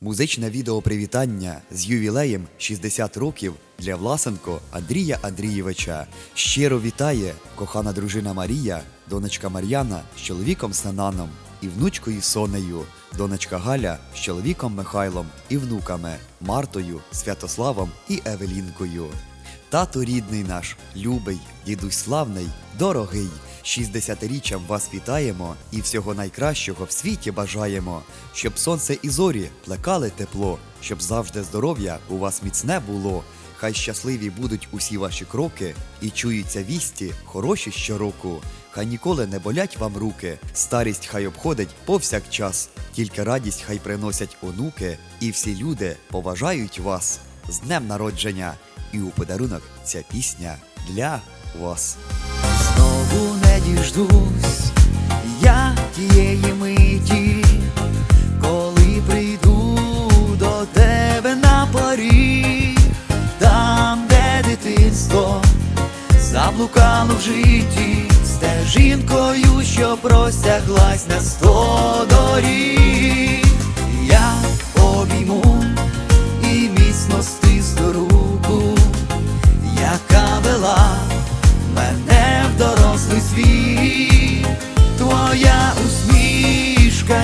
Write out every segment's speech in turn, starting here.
Музичне відео привітання з ювілеєм 60 років для Власенко Андрія Андрійовича. Щиро вітає кохана дружина Марія, донечка Мар'яна з чоловіком Сенаном і внучкою Сонею, донечка Галя з чоловіком Михайлом і внуками Мартою, Святославом і Евелінкою. Тато рідний наш, любий, дідусь славний, дорогий. 60-річчям вас вітаємо і всього найкращого в світі бажаємо, щоб сонце і зорі плекали тепло, щоб завжди здоров'я у вас міцне було. Хай щасливі будуть усі ваші кроки, і чуються вісті, хороші щороку. Хай ніколи не болять вам руки, старість хай обходить повсякчас, тільки радість хай приносять онуки, і всі люди поважають вас з днем народження. І у подарунок ця пісня для вас. Знову діждусь я тієї миті, коли прийду до тебе на поріг, там, де дитинство заблукало в житті, стежинкою, що простяглась на сто доріг.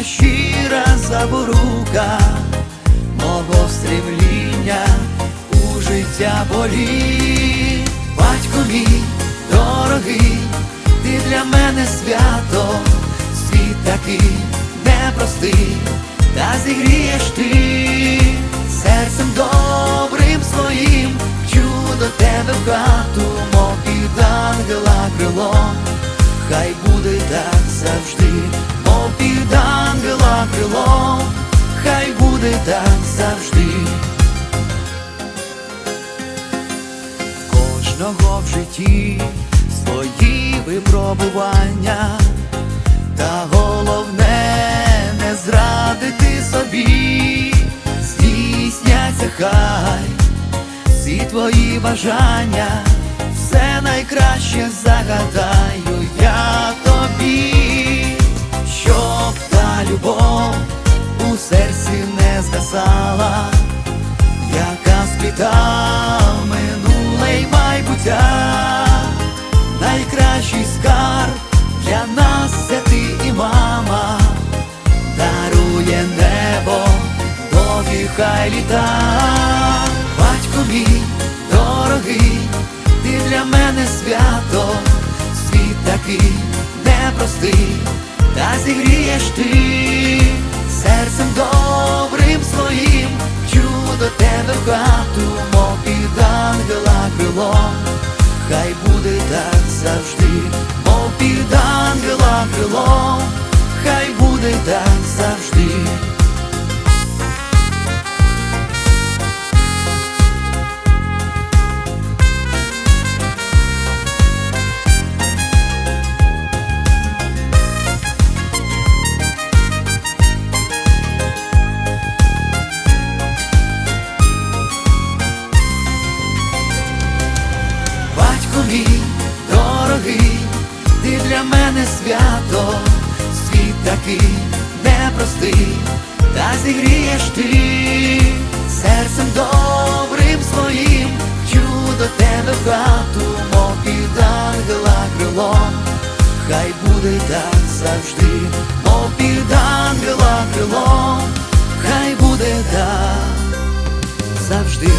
Щира заборука, мого стремління у життя болі, батько мій дорогий, ти для мене свято, світ такий непростий, та зігрієш ти серцем добрим своїм, чу до тебе в хату, мов під ангела крило, хай буде так буде так завжди. Кожного в житті свої випробування, та головне не зрадити собі, здійсняться хай всі твої бажання, все найкраще загадаю не яка спліта минуле й майбуття, найкращий скарб для нас це ти і мама, дарує небо довгі хай літа, батько мій дорогий, ти для мене свято, світ такий непростий, та зігрієш ти серцем добрим своїм, чудо тебе в хату, мов під ангела крило, хай буде так завжди, мов під ангела крило, хай буде так завжди. Для мене свято, світ такий непростий, та зігрієш ти серцем добрим своїм, чудо тебе в хату, мов під ангела крило, хай буде так завжди, мов під ангела крило, хай буде так завжди.